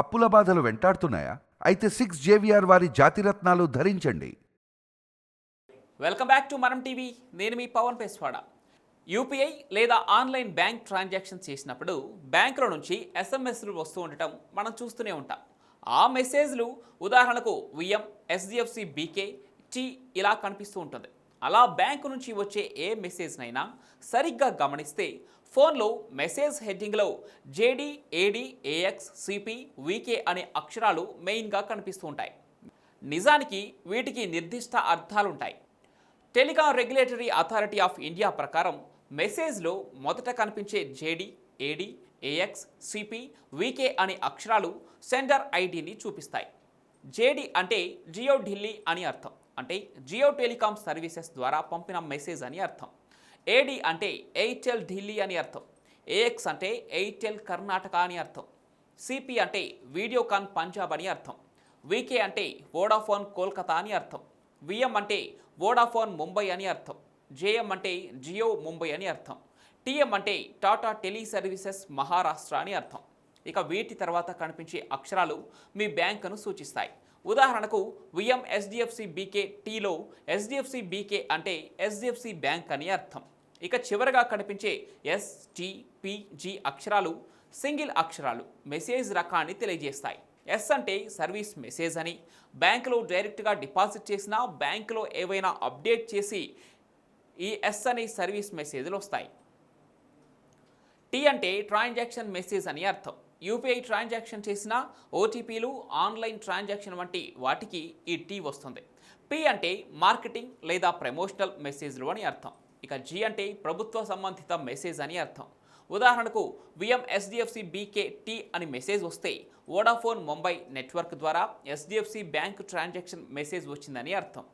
అప్పుల బాధలు వెంటాడుతున్నాయా? అయితే సిక్స్ జేవిఆర్ వారి జాతిరత్నాలు ధరించండి. Welcome back to Manam TV. నేను మీ పవన్ పేస్వాడ. యూపీఐ లేదా ఆన్లైన్ బ్యాంక్ ట్రాన్సాక్షన్ చేసినప్పుడు బ్యాంకుల నుంచి ఎస్ఎంఎస్లు వస్తూ ఉండటం మనం చూస్తూనే ఉంటాం. ఆ మెసేజ్లు ఉదాహరణకు విఎం ఎస్డిఎఫ్సి బీకే టీ ఇలా కనిపిస్తూ ఉంటుంది. అలా బ్యాంకు నుంచి వచ్చే ఏ మెసేజ్నైనా సరిగ్గా గమనిస్తే ఫోన్లో message హెడ్డింగ్లో JD AD AX CP VK అనే అక్షరాలు మెయిన్గా కనిపిస్తూ ఉంటాయి. నిజానికి వీటికి నిర్దిష్ట అర్థాలుంటాయి. Telecom regulatory authority of India ప్రకారం మెసేజ్లో మొదట కనిపించే JD AD AX CP VK అనే అక్షరాలు సెండర్ ఐడిని చూపిస్తాయి. జేడి అంటే జియో ఢిల్లీ అని అర్థం. అంటే జియో టెలికాం సర్వీసెస్ ద్వారా పంపిన మెసేజ్ అని అర్థం. ఏడి అంటే ఎయిర్టెల్ ఢిల్లీ అని అర్థం. ఏఎక్స్ అంటే ఎయిర్టెల్ కర్ణాటక అని అర్థం. సిపి అంటే వీడియోకాన్ పంజాబ్ అని అర్థం. వీకే అంటే వోడాఫోన్ కోల్కతా అని అర్థం. విఎం అంటే వోడాఫోన్ ముంబై అని అర్థం. జేఎం అంటే జియో ముంబై అని అర్థం. టీఎం అంటే టాటా టెలి సర్వీసెస్ మహారాష్ట్ర అని అర్థం. ఇక వీటి తర్వాత కనిపించే అక్షరాలు మీ బ్యాంకును సూచిస్తాయి. ఉదాహరణకు విఎం ఎస్డిఎఫ్సి బీకే టీలో ఎస్డిఎఫ్సి బీకే అంటే ఎస్డిఎఫ్సి బ్యాంక్ అని అర్థం. ఇక చివరగా కనిపించే ఎస్ అక్షరాలు సింగిల్ అక్షరాలు మెసేజ్ రకాన్ని తెలియజేస్తాయి. ఎస్ అంటే సర్వీస్ మెసేజ్ అని. బ్యాంకులో డైరెక్ట్గా డిపాజిట్ చేసినా బ్యాంకులో ఏవైనా అప్డేట్ చేసి ఈ ఎస్ అనే సర్వీస్ మెసేజ్లు వస్తాయి. టీ అంటే ట్రాన్సాక్షన్ మెసేజ్ అని అర్థం. యూపీఐ ట్రాన్సాక్షన్ చేసిన ఓటీపీలు ఆన్లైన్ ట్రాన్సాక్షన్ వంటి వాటికి ఈ టీ వస్తుంది. పి అంటే మార్కెటింగ్ లేదా ప్రమోషనల్ మెసేజ్లు అని అర్థం. ఇక జి అంటే ప్రభుత్వ సంబంధిత మెసేజ్ అని అర్థం. ఉదాహరణకు విఎం ఎస్డిఎఫ్సి బీకే టీ అని మెసేజ్ వస్తే వోడాఫోన్ ముంబై నెట్వర్క్ ద్వారా ఎస్డిఎఫ్సి బ్యాంక్ ట్రాన్సాక్షన్ మెసేజ్ వచ్చిందని అర్థం.